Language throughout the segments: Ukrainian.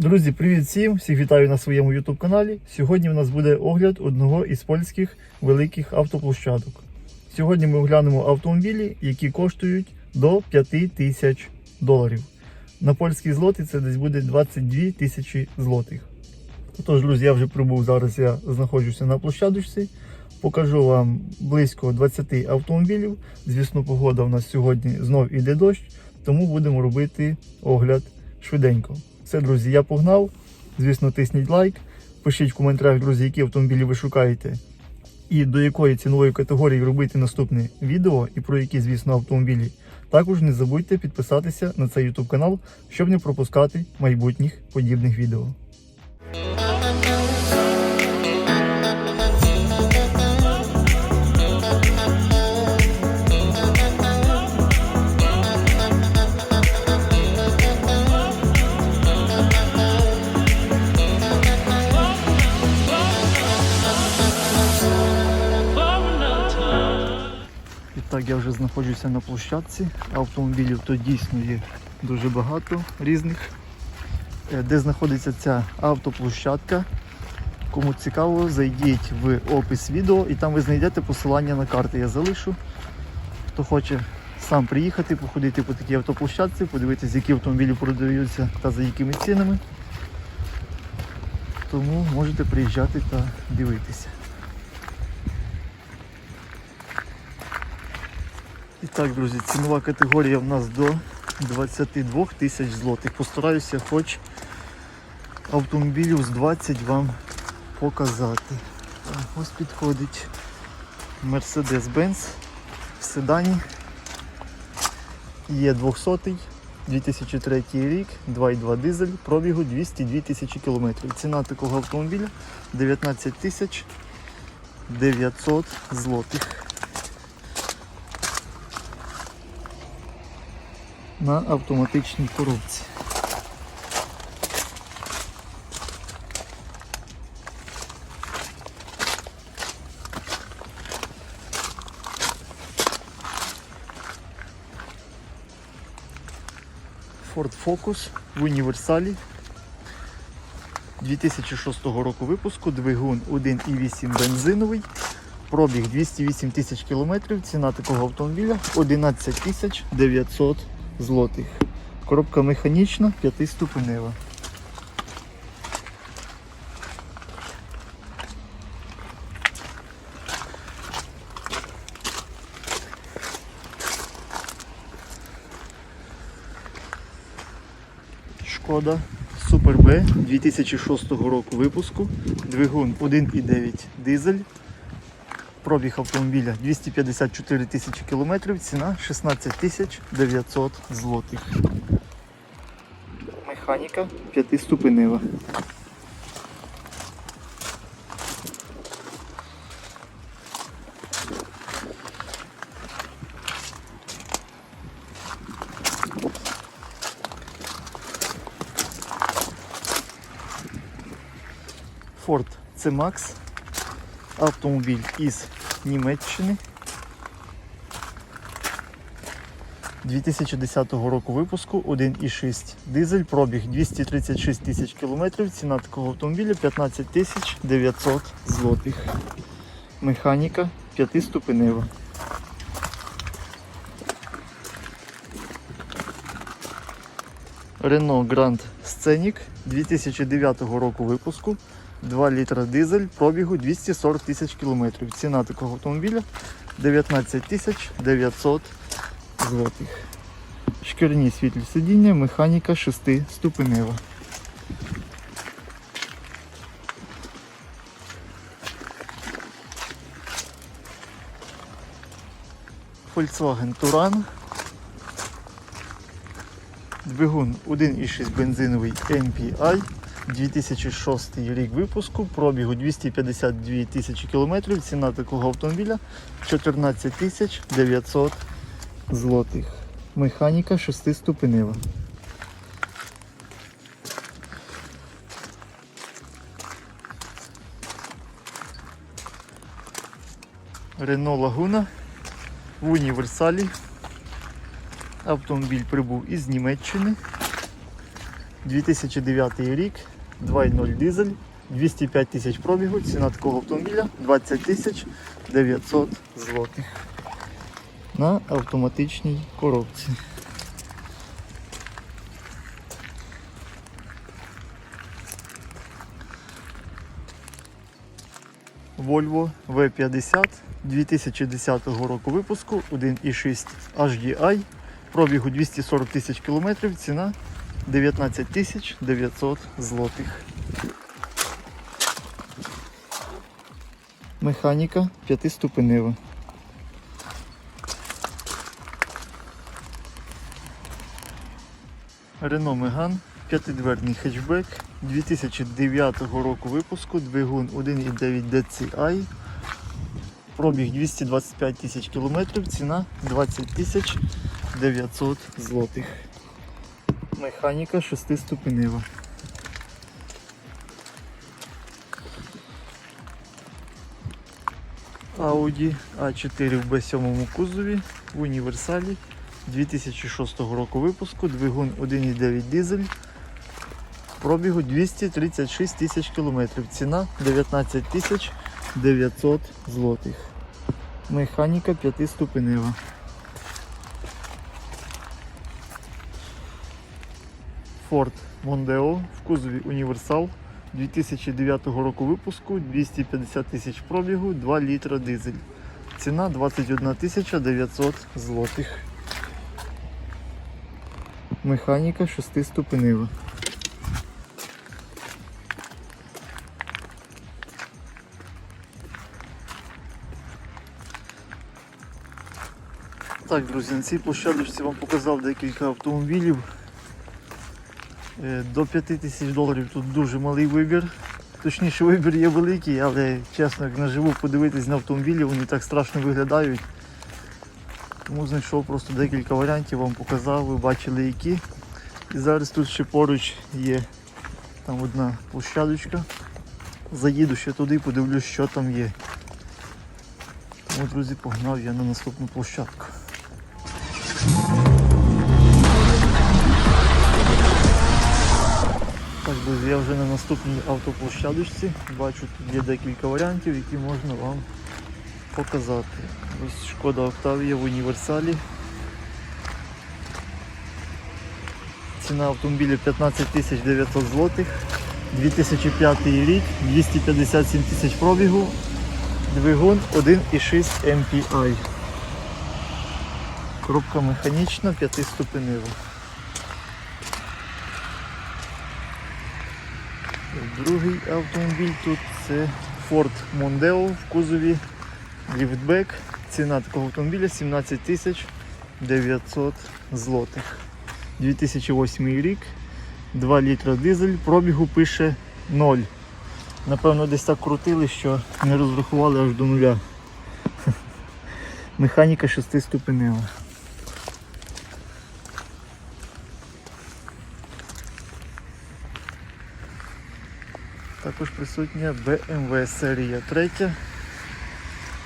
Друзі, привіт всім! Всіх вітаю на своєму YouTube каналі. Сьогодні у нас буде огляд одного із польських великих автоплощадок. Сьогодні ми оглянемо автомобілі, які коштують до 5 тисяч доларів. На польські злоти це десь буде 22 тисячі злотих. Тож, друзі, я вже прибув зараз. Я знаходжуся на площадочці. Покажу вам близько 20 автомобілів. Звісно, погода у нас сьогодні знов іде дощ, тому будемо робити огляд швиденько. Все, друзі, я погнав. Звісно, тисніть лайк. Пишіть в коментарях, друзі, які автомобілі ви шукаєте і до якої цінової категорії робити наступне відео, і про які, звісно, автомобілі. Також не забудьте підписатися на цей YouTube канал, щоб не пропускати майбутніх подібних відео. Вже знаходжуся на площадці. Автомобілів тут дійсно є дуже багато різних. Е, Де знаходиться ця автоплощадка? Кому цікаво, зайдіть в опис відео і там ви знайдете посилання на карти. Я залишу. Хто хоче сам приїхати, походити по такій автоплощадці, подивитися, які автомобілі продаються та за якими цінами. Тому можете приїжджати та дивитися. І так, друзі, цінова категорія в нас до 22 тисяч злотих. Постараюся хоч автомобілів з 20 вам показати. Так, ось підходить Mercedes-Benz в седані. Є 200 2003 рік, 2,2 дизель, пробігу 202 тисячі кілометрів. Ціна такого автомобіля 19 тисяч 900 злотих. На автоматичній коробці. Ford Focus в універсалі 2006 року випуску, двигун 1,8 бензиновий, пробіг 208 тисяч кілометрів, ціна такого автомобіля 11 тисяч 900 злотих. Коробка механічна, п'ятиступенева. Шкода Супер Б 2006 року випуску. Двигун 1,9 дизель. Пробіг автомобіля 254 тисячі кілометрів, ціна 16 тисяч 900 злотих. Механіка п'ятиступенева. Ford C-Max. Автомобіль із Німеччини. 2010 року випуску 1,6 дизель, пробіг 236 тисяч кілометрів, ціна такого автомобіля 15 тисяч 900 злотих. Механіка п'ятиступенева. Renault Grand Scenic 2009 року випуску. 2 літра дизель, пробігу 240 тисяч кілометрів. Ціна такого автомобіля 19 тисяч 900 злотих. Шкірні світлі сидіння, механіка 6 ступенева. Volkswagen Touran. Двигун 1,6 бензиновий MPI. 2006 рік випуску, пробігу 252 тисячі кілометрів, ціна такого автомобіля 14 тисяч 900 злотих. Механіка 6-ступенева. Рено Лагуна в універсалі. Автомобіль прибув із Німеччини. 2009 рік, 2.0 дизель, 205 тисяч пробігу, ціна такого автомобіля 20 тисяч 900 злотих на автоматичній коробці. Volvo V50 2010 року випуску 1.6 HDI, пробігу 240 тисяч кілометрів, ціна 19 тисяч 900 злотих. Механіка п'ятиступенева. Renault Megane, п'ятидверний хетчбек 2009 року випуску, двигун 1.9 DCI, пробіг 225 тисяч кілометрів, ціна 20 тисяч 900 злотих. Механіка шестиступенева. Audi A4 в B7 кузові в універсалі 2006 року випуску, двигун 1.9 дизель, пробігу 236 тисяч кілометрів, ціна 19 тисяч 900 злотих. Механіка п'ятиступенева. Ford Mondeo в кузові Універсал 2009 року випуску, 250 тисяч пробігу, 2 літра дизель. Ціна 21 тисяча 900 злотих. Механіка шестиступенева. Так, друзі, на цій площадочці вам показав декілька автомобілів. Е, До 5 тисяч доларів тут дуже малий вибір. Точніше, вибір є великий, але чесно, як наживу подивитись на автомобілі, вони так страшно виглядають. Тому знайшов просто декілька варіантів, вам показав, ви бачили які. І зараз тут ще поруч є там одна площадочка. Заїду ще туди, подивлюсь, що там є. Тому, друзі, погнав я на наступну площадку. Так, я вже на наступній автоплощадочці. Бачу, тут є декілька варіантів, які можна вам показати. Ось шкода Октавія в універсалі. Ціна автомобіля 15 тисяч 900 злотих. 2005 рік, 257 тисяч пробігу, двигун 1,6 MPI. Коробка механічна, п'ятиступенева. Другий автомобіль тут це Ford Mondeo в кузові ліфтбек. Ціна такого автомобіля 17 тисяч 900 злотих. 2008 рік, 2 літра дизель, пробігу пише 0. Напевно, десь так крутили, що не розрахували аж до нуля. Механіка 6 ступенева. Також присутня BMW серія 3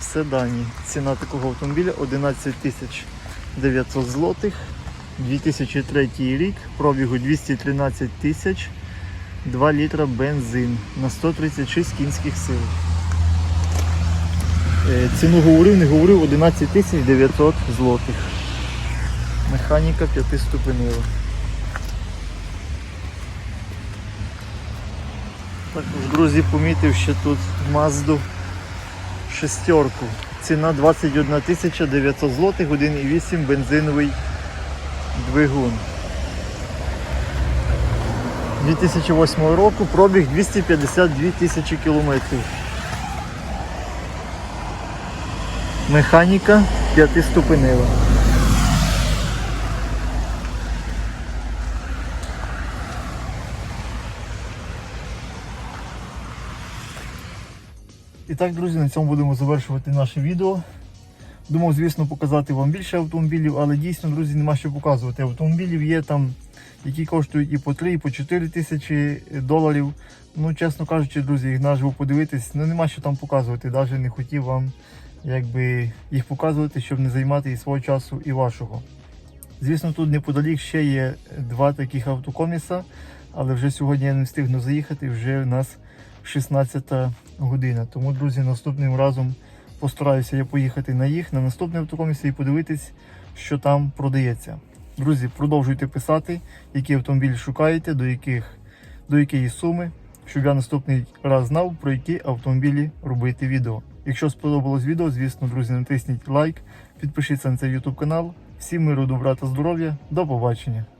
в седані. Ціна такого автомобіля 11 тисяч 900 злотих. 2003 рік, пробігу 213 тисяч, 2 літра бензин на 136 кінських сил. Е, Ціну говорив, не говорив 11 тисяч 900 злотих. Механіка п'ятиступенева. Також, друзі, помітив ще тут Мазду шестерку. Ціна 21 тисяча 900 злотих, 1,8 бензиновий двигун. 2008 року пробіг 252 тисячі кілометрів. Механіка п'ятиступенева. І так, друзі, на цьому будемо завершувати наше відео. Думав, звісно, показати вам більше автомобілів, але дійсно, друзі, нема що показувати. Автомобілів є там, які коштують і по 3, і по 4 тисячі доларів. Ну, чесно кажучи, друзі, їх наживо подивитись, ну нема що там показувати. Навіть не хотів вам якби, їх показувати, щоб не займати і свого часу, і вашого. Звісно, тут неподалік ще є два таких автокоміса. але вже сьогодні я не встигну заїхати, вже в нас 16 година. Тому, друзі, наступним разом постараюся я поїхати на їх на наступне автокомісі і подивитись, що там продається. Друзі, продовжуйте писати, які автомобілі шукаєте, до яких до якої суми, щоб я наступний раз знав, про які автомобілі робити відео. Якщо сподобалось відео, звісно, друзі, натисніть лайк, підпишіться на цей YouTube канал. Всім миру, добра та здоров'я. До побачення!